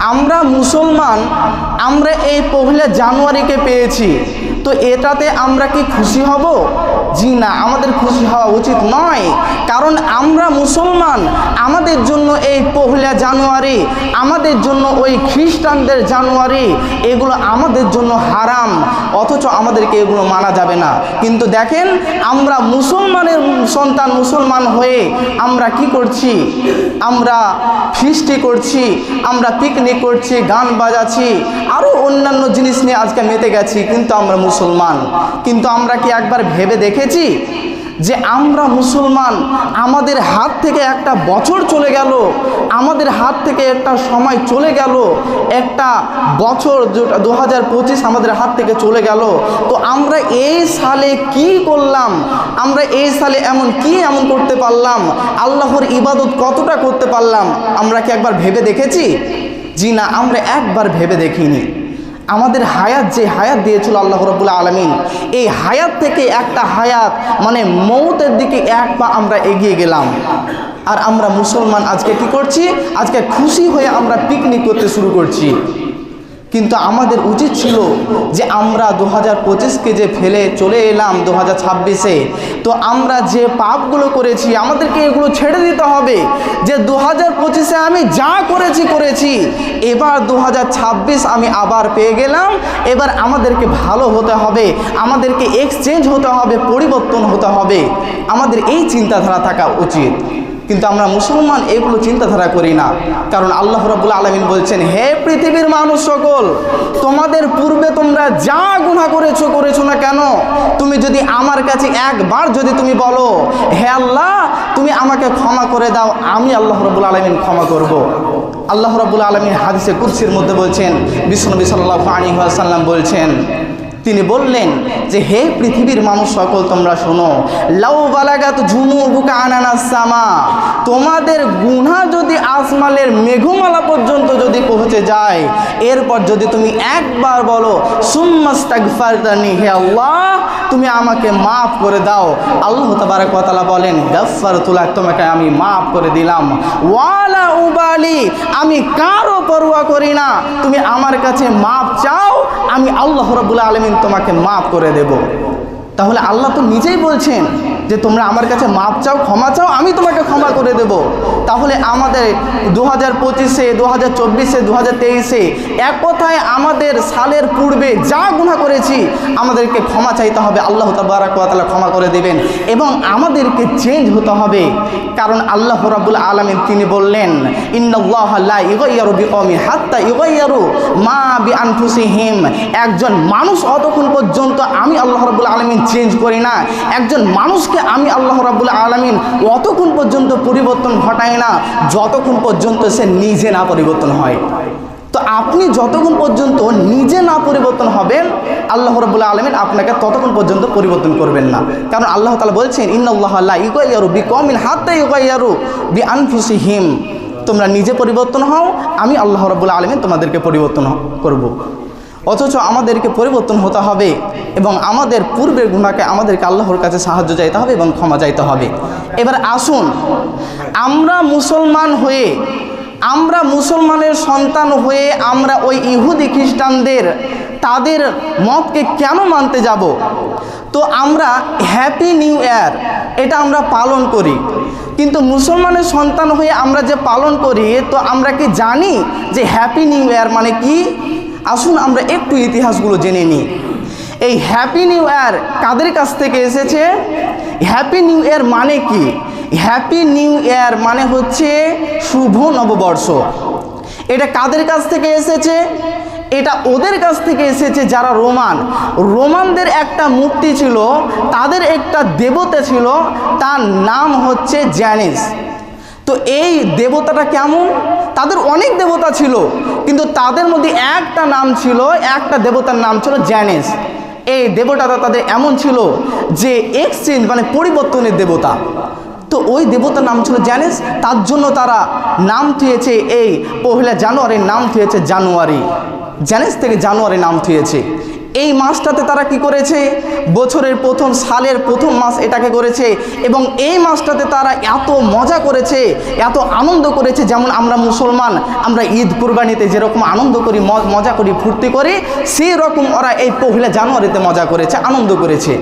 আমরা মুসলমান আমরা এই পহিলা জানুয়ারিকে পেয়েছি। তো এটাতে আমরা কি খুশি হব? জি না আমাদের খুশি হওয়া উচিত নয়। কারণ আমরা মুসলমান, আমাদের জন্য এই পহিলা জানুয়ারি, আমাদের জন্য ওই খ্রিস্টানদের জানুয়ারি, এগুলো আমাদের জন্য হারাম। অথচ আমাদেরকে এগুলো মানা যাবে না। কিন্তু দেখেন, আমরা মুসলমানের সন্তান মুসলমান হয়ে আমরা কি করছি? আমরা ফিস্টি করছি, আমরা পিকনিক করছি, গান বাজাচ্ছি আরও অন্যান্য জিনিস নিয়ে আজকে মেতে গেছি, কিন্তু আমরা মুসলমান। কিন্তু আমরা কি একবার ভেবে দেখেছি যে আমরা মুসলমান, আমাদের হাত থেকে একটা বছর চলে গেল, আমাদের হাত থেকে একটা সময় চলে গেল, একটা বছর দু হাজার পঁচিশ আমাদের হাত থেকে চলে গেল। তো আমরা এই সালে কি করলাম? আমরা এই সালে এমন কি এমন করতে পারলাম? আল্লাহর ইবাদত কতটা করতে পারলাম? আমরা কি একবার ভেবে দেখেছি? জি না, আমরা একবার ভেবে দেখিনি। আমাদের হায়াত যে হায়াত দিয়েছিল আল্লাহ রবুল্লা আলমিন, এই হায়াত থেকে একটা হায়াত মানে মৌতের দিকে এক পা আমরা এগিয়ে গেলাম। আর আমরা মুসলমান আজকে কি করছি? আজকে খুশি হয়ে আমরা পিকনিক করতে শুরু করছি। কিন্তু আমাদের উচিত ছিল যে আমরা দু হাজার পঁচিশকে যে ফেলে চলে এলাম দু হাজার ছাব্বিশে, তো আমরা যে পাপগুলো করেছি, আমাদেরকে এগুলো ছেড়ে দিতে হবে যে দু হাজার পঁচিশে আমি যা করেছি করেছি। এবার দু হাজার ছাব্বিশ আমি আবার পেয়ে গেলাম। এবার আমাদেরকে ভালো হতে হবে, আমাদেরকে এক্সচেঞ্জ হতে হবে, পরিবর্তন হতে হবে। আমাদের এই চিন্তাধারা থাকা উচিত। কিন্তু আমরা মুসলমান, এগুলো চিন্তাধারা করি না কারণ আল্লাহ রাবুল আলমিন বলছেন, হে পৃথিবীর মানুষ সকল, তোমাদের পূর্বে তোমরা যা গুণা করেছ করেছ না কেন তুমি যদি আমার কাছে একবার যদি তুমি বলো, হে আল্লাহ, তুমি আমাকে ক্ষমা করে দাও, আমি আল্লাহ রবুল আলমিন ক্ষমা করব। আল্লাহ রবুল আলমিন হাদিসে কুরসির মধ্যে বলছেন বিষ্ণুনবী সাল্লাহ আলী সাল্লাম বলছেন তিনি বললেন যে, হে পৃথিবীর মানুষ সকল তোমরা শোনো। লাউ বালাগাত ঝুমু বুকা আনানাস সামা। তোমাদের গুণা যদি আসমালের মেঘমালা পর্যন্ত যদি পৌঁছে যায়, এরপর যদি তুমি একবার বলো, সুম্মাস্তাগফারতানি, হে আল্লাহ, তুমি আমাকে মাফ করে দাও। আল্লাহ তাবারাক ওয়া তাআলা বলেন, গাফফারতুলাক, তোমাকে আমি মাফ করে দিলাম। ওয়ালা উবালি, আমি কারও পরোয়া করি না। তুমি আমার কাছে মাফ চাও, আমি আল্লাহ রাব্বুল আলামিন তোমাকে মাফ করে দেব। তাহলে আল্লাহ তো নিজেই বলছেন যে তোমরা আমার কাছে মাপ চাও, ক্ষমা চাও, আমি তোমাকে ক্ষমা করে দেব। তাহলে আমাদের দু হাজার পঁচিশে দু হাজার চব্বিশে দু হাজার তেইশে এক কথায় আমাদের সালের পূর্বে যা গুণা করেছি, আমাদেরকে ক্ষমা চাইতে হবে। আল্লাহ তাবারাকালা ক্ষমা করে দেবেন। এবং আমাদেরকে চেঞ্জ হতে হবে। কারণ আল্লাহ রাবুল আলমিন তিনি বললেন ইন্নআল্লাহ হাত্তা ইগয়ারু মা বি আনফুসিহিম একজন মানুষ অতক্ষণ পর্যন্ত আমি আল্লাহ রাবুল আলমিন চেঞ্জ করি না। একজন মানুষকে আমি আল্লাহ রাবুল আলমিন অতক্ষণ পর্যন্ত পরিবর্তন ঘটাই না, যতক্ষণ পর্যন্ত সে নিজে না পরিবর্তন হয়। তো আপনি যতক্ষণ পর্যন্ত নিজে না পরিবর্তন হবেন, আল্লাহ রবুল্লা আলমিন আপনাকে ততক্ষণ পর্যন্ত পরিবর্তন করবেন না। কারণ আল্লাহ তালা বলছেন ইন্নআল্লাহ আল্লাহ ইউকাইয়ারু বি কমিন হাত্তা ইউকাইয়ারু বি আনফুসি হিম তোমরা নিজে পরিবর্তন হও, আমি আল্লাহ রবুল্লা আলমিন তোমাদেরকে পরিবর্তন করব। অথচ আমাদেরকে পরিবর্তন হতে হবে এবং আমাদের পূর্বের গুণাকে আমাদেরকে আল্লাহর কাছে সাহায্য চাইতে হবে এবং ক্ষমা চাইতে হবে এবার আসুন, আমরা মুসলমান হয়ে, আমরা মুসলমানের সন্তান হয়ে আমরা ওই ইহুদি খ্রিস্টানদের, তাদের মতকে কেন মানতে যাব তো আমরা হ্যাপি নিউ ইয়ার এটা আমরা পালন করি। কিন্তু মুসলমানের সন্তান হয়ে আমরা যে পালন করি, তো আমরা কি জানি যে হ্যাপি নিউ ইয়ার মানে কি? আসুন আমরা একটু ইতিহাসগুলো জেনে নিই। এই হ্যাপি নিউ ইয়ার কাদের কাছ থেকে এসেছে? হ্যাপি নিউ ইয়ার মানে কি? হ্যাপি নিউ ইয়ার মানে হচ্ছে শুভ নববর্ষ। এটা কাদের কাছ থেকে এসেছে? এটা ওদের কাছ থেকে এসেছে যারা রোমান। রোমানদের একটা মূর্তি ছিল, তাদের একটা দেবতা ছিল, তার নাম হচ্ছে জ্যানিস। তো এই দেবতাটা কেমন? তাদের অনেক দেবতা ছিল, কিন্তু তাদের মধ্যে একটা নাম ছিল, একটা দেবতার নাম ছিল জ্যানিস। এই দেবতাটা তাদের এমন ছিল যে এক্সচেঞ্জ মানে পরিবর্তনের দেবতা। তো ওই দেবতার নাম ছিল জ্যানেস তার জন্য তারা নাম থুয়েছে এই পহিলা জানুয়ারির নাম থুয়েছে জানুয়ারি। জানিস থেকে জানুয়ারি নাম থুয়েছে। এই মাসটাতে তারা কি করেছে? বছরের প্রথম সালের প্রথম মাস এটাকে করেছে এবং এই মাসটাতে তারা এত মজা করেছে, এত আনন্দ করেছে, যেমন আমরা মুসলমান, আমরা ঈদ কুরবানিতে যেরকম আনন্দ করি মজা করি, ফুর্তি করি সেই রকম ওরা এই পহিলা জানুয়ারিতে মজা করেছে, আনন্দ করেছে।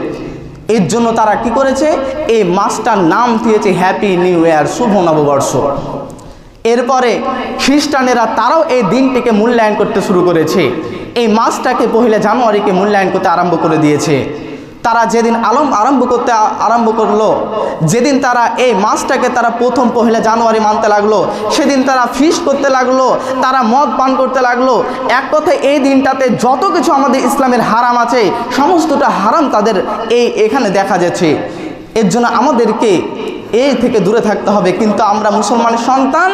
এর জন্য তারা কি করেছে? এই মাসটার নাম দিয়েছে হ্যাপি নিউ ইয়ার শুভ নববর্ষ। এরপরে খ্রিস্টানেরা তারাও এই দিনটিকে মূল্যায়ন করতে শুরু করেছে। এই মাসটাকে পহিলা জানুয়ারিকে মূল্যায়ন করতে আরম্ভ করে দিয়েছে। তারা যেদিন আলম আরম্ভ করতে আরম্ভ করল, যেদিন তারা এই মাসটাকে তারা প্রথম পহিলা জানুয়ারি মানতে লাগল, সেদিন তারা ফিস করতে লাগল, তারা মদ পান করতে লাগল। এক কথায় এই দিনটাতে যত কিছু আমাদের ইসলামের হারাম আছে, সমস্তটা হারাম তাদের এই এখানে দেখা যাচ্ছে। এর জন্য আমাদেরকে এই থেকে দূরে থাকতে হবে। কিন্তু আমরা মুসলমানের সন্তান,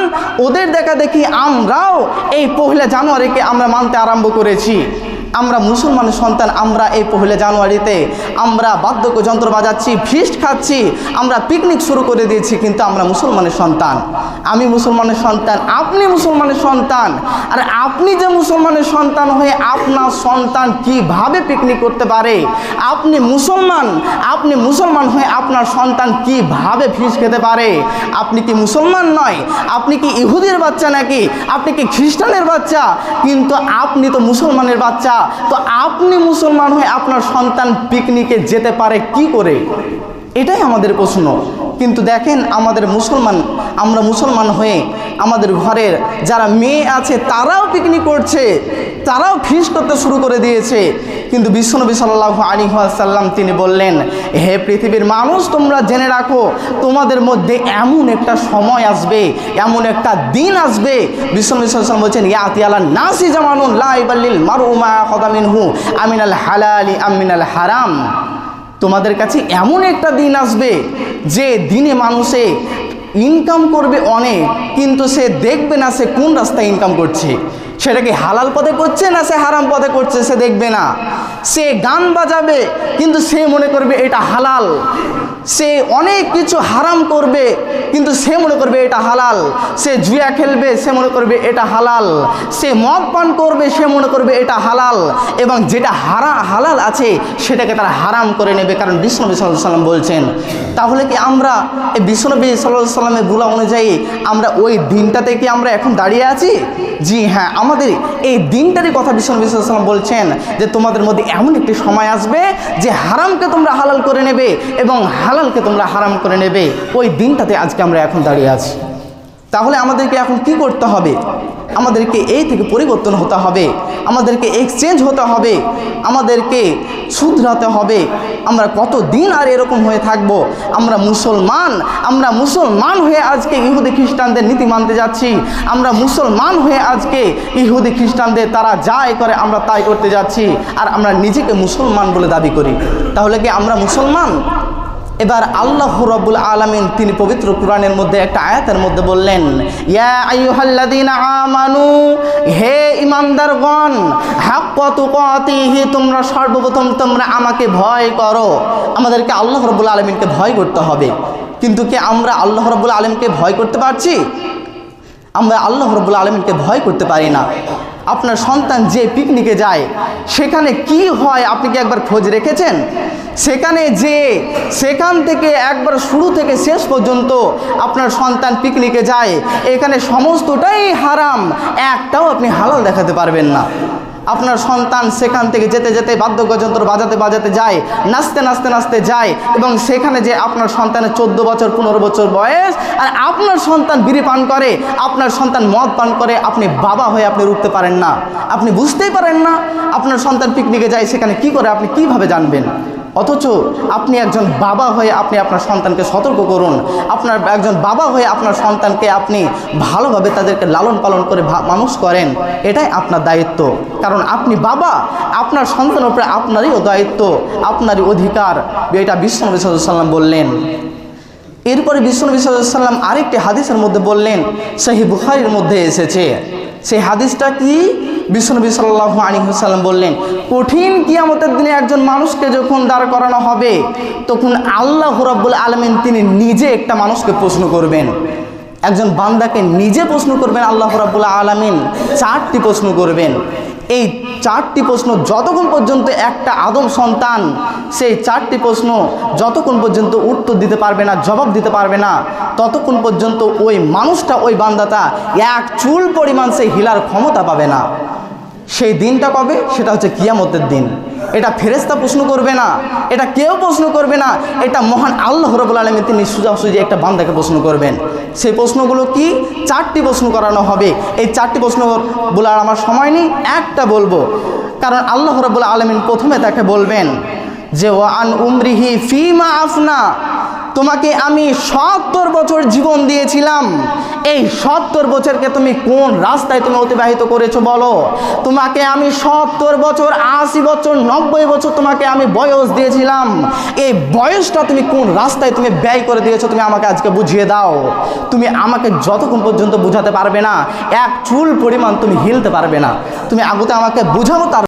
ওদের দেখা দেখি আমরাও এই পহিলা জানুয়ারিকে আমরা মানতে আরম্ভ করেছি। আমরা মুসলমানের সন্তান, আমরা এই পহিলা জানুয়ারিতে আমরা বাদ্যক যন্ত্র বাজাচ্ছি ফিস্ট খাচ্ছি, আমরা পিকনিক শুরু করে দিয়েছি, কিন্তু আমরা মুসলমানের সন্তান। আমি মুসলমানের সন্তান, আপনি মুসলমানের সন্তান। আর আপনি যে মুসলমানের সন্তান হয়ে আপনার সন্তান কীভাবে পিকনিক করতে পারে? আপনি মুসলমান আপনি মুসলমান হয়ে আপনার সন্তান কীভাবে ফিস খেতে পারে? আপনি কি মুসলমান নয়? আপনি কি ইহুদের বাচ্চা নাকি? আপনি কি খ্রিস্টানের বাচ্চা? কিন্তু আপনি তো মুসলমানের বাচ্চা। তো আপনি মুসলমান হয়ে আপনার সন্তান পিকনিকে যেতে পারে কি করে? এটাই আমাদের প্রশ্ন। কিন্তু দেখেন আমাদের মুসলমান, আমরা মুসলমান হয়ে আমাদের ঘরের যারা মেয়ে আছে তারাও পিকনিক করছে, তারাও ফিস করতে শুরু করে দিয়েছে। কিন্তু বিশ্বনবী সাল্লাহ আলী সাল্লাম তিনি বললেন, হে পৃথিবীর মানুষ, তোমরা জেনে রাখো, তোমাদের মধ্যে এমন একটা সময় আসবে, এমন একটা দিন আসবে। বিশ্বনবী সাল্লাম বলছেন ইয়াতি আলা নাসি জামানুন লাইবাল্লিল মারুমা কদামিনহু আমিনাল হালালি আমিনাল হারাম। তোমাদের কাছে এমন একটা দিন আসবে যে দিনে মানুষে ইনকাম করবে অনেক, কিন্তু সে দেখবে না সে কোন রাস্তায় ইনকাম করছে। সেটা কি হালাল পথে করছে না সে হারাম পদে করছে সে দেখবে না। সে গান বাজাবে, কিন্তু সে মনে করবে এটা হালাল। সে অনেক কিছু হারাম করবে কিন্তু সে মনে করবে এটা হালাল। সে জুয়া খেলবে, সে মনে করবে এটা হালাল। সে মদ পান করবে, সে মনে করবে এটা হালাল। এবং যেটা হারা, হালাল আছে, সেটাকে তারা হারাম করে নেবে, কারণ বিষ্ণনবী সাল্লাহ সাল্লাম বলছেন, তাহলে কি আমরা, এই বিষ্ণনবী সাল্লাহ সাল্লামের বুলা অনুযায়ী আমরা ওই দিনটাতে কি আমরা এখন দাঁড়িয়ে আছি? জি হ্যাঁ আমাদের এই দিনটারই কথা বিষ্ণনবী সাল্লাহ সাল্লাম বলছেন, যে তোমাদের মধ্যে এমন একটি সময় আসবে, যে হারামকে তোমরা হালাল করে নেবে এবং হালালকে তোমরা হারাম করে নেবে। ওই দিনটাতে আজকে আমরা এখন দাঁড়িয়ে আছি। তাহলে আমাদেরকে এখন কি করতে হবে? আমাদেরকে এই থেকে পরিবর্তন হতে হবে। আমাদেরকে এক্সচেঞ্জ হতে হবে। আমাদেরকে শুধরাতে হবে। আমরা কত দিন আর এরকম হয়ে থাকব? আমরা মুসলমান। আমরা মুসলমান হয়ে আজকে ইহুদি খ্রিস্টানদের নীতি মানতে যাচ্ছি। আমরা মুসলমান হয়ে আজকে ইহুদি খ্রিস্টানদের তারা যাই করে, আমরা তাই করতে যাচ্ছি। আর আমরা নিজেকে মুসলমান বলে দাবি করি। তাহলে কি আমরা মুসলমান? এবার আল্লাহ রব্বুল আলমিন তিনি পবিত্র কোরআনের মধ্যে একটা আয়াতের মধ্যে বললেন আমানু, হে ইমানদারগণ হাক্কাতু কাতিহি তোমরা সর্বপ্রথম তোমরা আমাকে ভয় করো। আমাদেরকে আল্লাহ রব্বুল আলমিনকে ভয় করতে হবে। কিন্তু কি আমরা আল্লাহ রব্বুল আলমকে ভয় করতে পারছি? আমরা আল্লাহ রব্বুল আলমিনকে ভয় করতে পারি না। আপনার সন্তান যে পিকনিকে যায়, সেখানে কি হয় আপনি কি একবার খোঁজ রেখেছেন? সেখানে যে সেখান থেকে একবার শুরু থেকে শেষ পর্যন্ত আপনার সন্তান পিকনিকে যায়, এখানে সমস্তটাই হারাম, একটাও আপনি হালাল দেখাতে পারবেন না। আপনার সন্তান সেখান থেকে যেতে যেতে বাদ্যযন্ত্র বাজাতে বাজাতে যায়, নাচতে নাচতে নাচতে যায় এবং সেখানে যে আপনার সন্তানের চোদ্দ বছর, পনেরো বছর বয়স, আর আপনার সন্তান বিড়ি পান করে, আপনার সন্তান মদ পান করে, আপনি বাবা হয়ে আপনি রুখতে পারেন না। আপনি বুঝতেই পারেন না, আপনার সন্তান পিকনিকে যায়, সেখানে কি করে, আপনি কীভাবে জানবেন? অথচ আপনি একজন বাবা হয়ে আপনি আপনার সন্তানকে সতর্ক করুন। আপনার একজন বাবা হয়ে আপনার সন্তানকে আপনি ভালোভাবে তাদেরকে লালন পালন করে মানুষ করেন, এটাই আপনার দায়িত্ব। কারণ আপনি বাবা, আপনার সন্তানের উপরে আপনারই দায়িত্ব, আপনারই অধিকার। এটা বিশ্বনবী সাল্লাম বললেন। এরপরে বিশ্বনবী সাল্লাম আরেকটি হাদিসের মধ্যে বললেন সেই বুখারির মধ্যে এসেছে। সেই হাদিসটা কি? বিষ্ণুনবী সাল্লাহ আলী হুসাল্লাম বললেন, কঠিন কিয়ামতের দিনে একজন মানুষকে যখন দাঁড় করানো হবে, তখন আল্লাহ হুরাবুল আলমিন তিনি নিজে একটা মানুষকে প্রশ্ন করবেন। একজন বান্দাকে নিজে প্রশ্ন করবেন আল্লাহ রাবুল্লাহ আলমিন চারটি প্রশ্ন করবেন। এই চারটি প্রশ্ন যতক্ষণ পর্যন্ত একটা আদম সন্তান সেই চারটি প্রশ্ন যতক্ষণ পর্যন্ত উত্তর দিতে পারবে না, জবাব দিতে পারবে না, ততক্ষণ পর্যন্ত ওই মানুষটা, ওই বান্দাটা এক চুল পরিমাণ সেই হিলার ক্ষমতা পাবে না। সেই দিনটা কবে? সেটা হচ্ছে কিয়ামতের দিন। এটা ফেরেস্তা প্রশ্ন করবে না। এটা কেউ প্রশ্ন করবে না। এটা মহান আল্লাহ রবুল আলমী তিনি সোজাসুজি একটা বান্দাকে প্রশ্ন করবেন। সেই প্রশ্নগুলো কি? চারটি প্রশ্ন করানো হবে। এই চারটি প্রশ্ন বলার আমার সময় নেই, একটা বলব। কারণ আল্লাহ রবুল আলমিন প্রথমে তাকে বলবেন যে ওয়ান উমরিহি ফিমা আফনা। তোমাকে আমি সত্তর বছর জীবন দিয়েছিলাম। এই সত্তর বছরকে তুমি কোন রাস্তায় তুমি অতিবাহিত করেছ বলো? তোমাকে আমি সত্তর বছর, আশি বছর, নব্বই বছর তোমাকে আমি বয়স দিয়েছিলাম। এই বয়সটা তুমি কোন রাস্তায় তুমি ব্যয় করে দিয়েছ তুমি আমাকে আজকে বুঝিয়ে দাও। তুমি আমাকে যতক্ষণ পর্যন্ত বুঝাতে পারবে না, এক চুল পরিমাণ তুমি হিলতে পারবে না। তুমি আগুতে আমাকে বুঝাও তার